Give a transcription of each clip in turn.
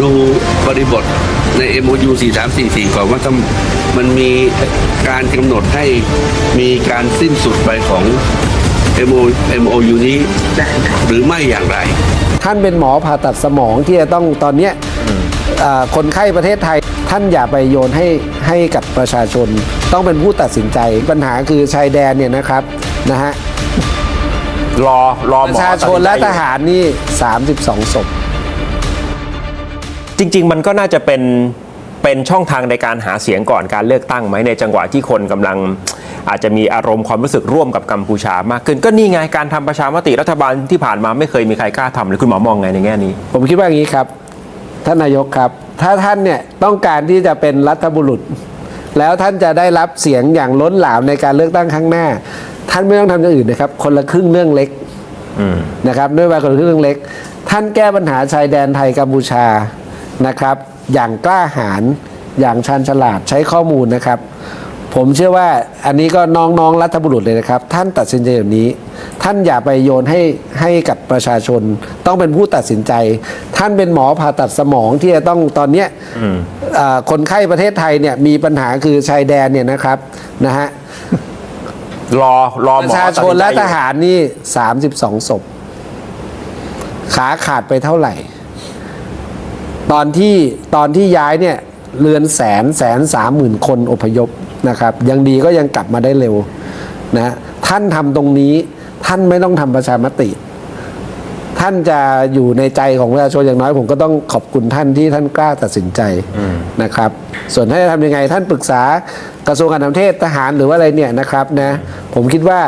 ดูบริบทใน MOU 4344 ก่อนว่าต้องมันมีการกำหนดให้มีการสิ้นสุดไปของ MO MOU นี้หรือไม่อย่างไร ท่านเป็นหมอผ่าตัดสมองที่จะต้องตอนเนี้ยอ่าคนไข้ประเทศไทยท่านอย่าไปโยนให้ให้กับประชาชน ต้องเป็นผู้ตัดสินใจ ปัญหาคือชายแดนเนี่ยนะครับนะฮะรอรอปหมอระชาชนและตัดสิใจทหารนี่ 32ศพ จริง ๆ มันก็น่าจะเป็นเป็นช่องทางในการหาเสียงก่อนการเลือกตั้งไหมในจังหวะที่คนกำลังอาจจะมีอารมณ์ความรู้สึกร่วมกับกัมพูชามากขึ้น ก็นี่ไงการทำประชามติรัฐบาลที่ผ่านมาไม่เคยมีใครกล้าทำเลยคุณหมอมองไงในแง่นี้ ผมคิดว่าอย่างนี้ครับท่านนายกครับ ถ้าท่านเนี่ยต้องการที่จะเป็นรัฐบุรุษ แล้วท่านจะได้รับเสียงอย่างล้นหลามในการเลือกตั้งครั้งหน้า ท่านไม่ต้องทำอย่างอื่นนะครับ คนละครึ่งเรื่องเล็กนะครับด้วยว่าคนละครึ่งเรื่องเล็ก ท่านแก้ปัญหาชายแดนไทยกัมพูชา นะครับ อย่างกล้าหาญอย่างชันฉลาดใช้ข้อมูลนะครับ ผมเชื่อว่าอันนี้ก็น้องๆรัฐบุรุษเลยนะครับ ท่านตัดสินใจแบบนี้ ท่านอย่าไปโยนให้ให้กับประชาชน ต้องเป็นผู้ตัดสินใจ ท่านเป็นหมอผ่าตัดสมองที่จะต้องตอนเนี้ยอ่าคนไข้ประเทศไทยเนี่ยมีปัญหาคือชายแดนเนี่ยนะครับนะฮะรอรอปหมอระชาชนตัดสิใจและทหารนี่32ศพขาขาดไปเท่าไหร่ ตอนที่ตอนที่ย้ายเนี่ยเรือนแสนแสนสามหมื่นคนอพยพนะครับ ยังดีก็ยังกลับมาได้เร็วนะท่านทำตรงนี้ท่านไม่ต้องทำประชามติ ท่านจะอยู่ในใจของประชาชนอย่างน้อยผมก็ต้องขอบคุณท่านที่ท่านกล้าตัดสินใจนะครับ ส่วนท่านจะทำยังไง ท่านปรึกษากระทรวงการต่างประเทศทหารหรือว่าอะไรเนี่ยนะครับนะผมคิดว่า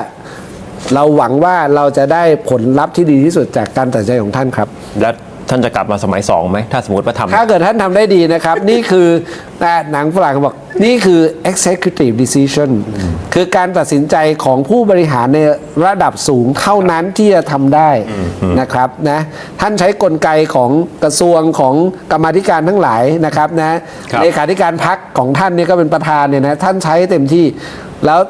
เราหวังว่าเราจะได้ผลลัพธ์ที่ดีที่สุดจากการตัดสินใจของท่านครับแล้ว ท่านจะกลับมาสมัยสองไหมถ้าสมมติว่าทำ ถ้าเกิดท่านทำได้ดีนะครับ นี่คือแต่หนังฝรั่งเขาบอก นี่คือ executive decision คือการตัดสินใจของผู้บริหารในระดับสูงเท่านั้นที่จะทำได้นะครับนะท่านใช้กลไกของกระทรวงของกรรมาธิการทั้งหลายนะครับนะครับ เลขาธิการพักของท่านเนี่ยก็เป็นประธานเนี่ยนะท่านใช้เต็มที่แล้ว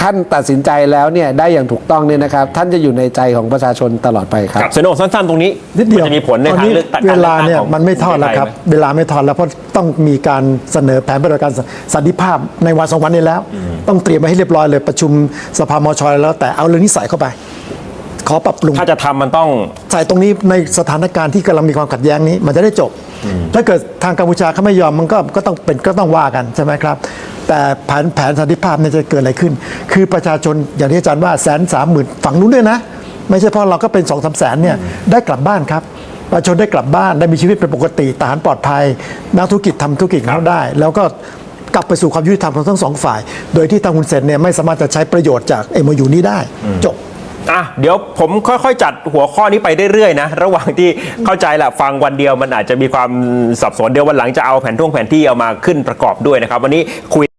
ท่านตัดสินใจแล้วเนี่ยได้อย่างถูกต้องเนี่ยนะครับ ท่านจะอยู่ในใจของประชาชนตลอดไปครับกับเซโนสั้นๆตรงนี้นิดเดียวจะมีผลในตอนทางนี้เลือกตั้งเวลาเนี่ยของมันไม่ทอดแล้วครับปะเทศไทยไหมเวลาไม่ทอดแล้วเพราะต้องมีการเสนอแผนปฏิบัติการสันติภาพในวันสองวันนี้แล้ว ต้องเตรียมไว้ให้เรียบร้อยเลยประชุมสภามชแล้ว แต่เอาเรื่องนี้ใส่เข้าไป ขอปรับปรุงถ้าจะทำมันต้องใส่ตรงนี้ในสถานการณ์ที่กำลังมีความขัดแย้งนี้ มันจะได้จบ ถ้าเกิดทางกัมพูชาเขาไม่ยอมมันก็ก็ต้องเป็นก็ต้องว่ากันใช่ไหมครับ แต่แผนแผนสันติภาพเนี่ยจะเกิดอะไรขึ้น คือประชาชนอย่างที่อาจารย์ว่าแสนสามหมื่นฝั่งนู้นด้วยนะ ไม่ใช่เพราะเราก็เป็นสองสามแสนเนี่ยได้กลับบ้านครับประชาชนได้กลับบ้านได้มีชีวิตเป็นปกติทหารปลอดภัย นักธุรกิจทำธุรกิจของเขาได้ แล้วก็กลับไปสู่ความยุติธรรมของทั้งสองฝ่าย โดยที่ทางคุณเซนเนี่ยไม่สามารถจะใช้ประโยชน์จากเอ็มยูนี้ได้จบ อะเดี๋ยวผมค่อยๆ จัดหัวข้อนี้ไปเรื่อยๆนะระหว่างที่เข้าใจแหละฟังวันเดียวมันอาจจะมีความสับสนเดี๋ยววันหลังจะเอาแผนท่วงแผนที่เอามาขึ้นประกอบด้วยนะครับ วันนี้คุย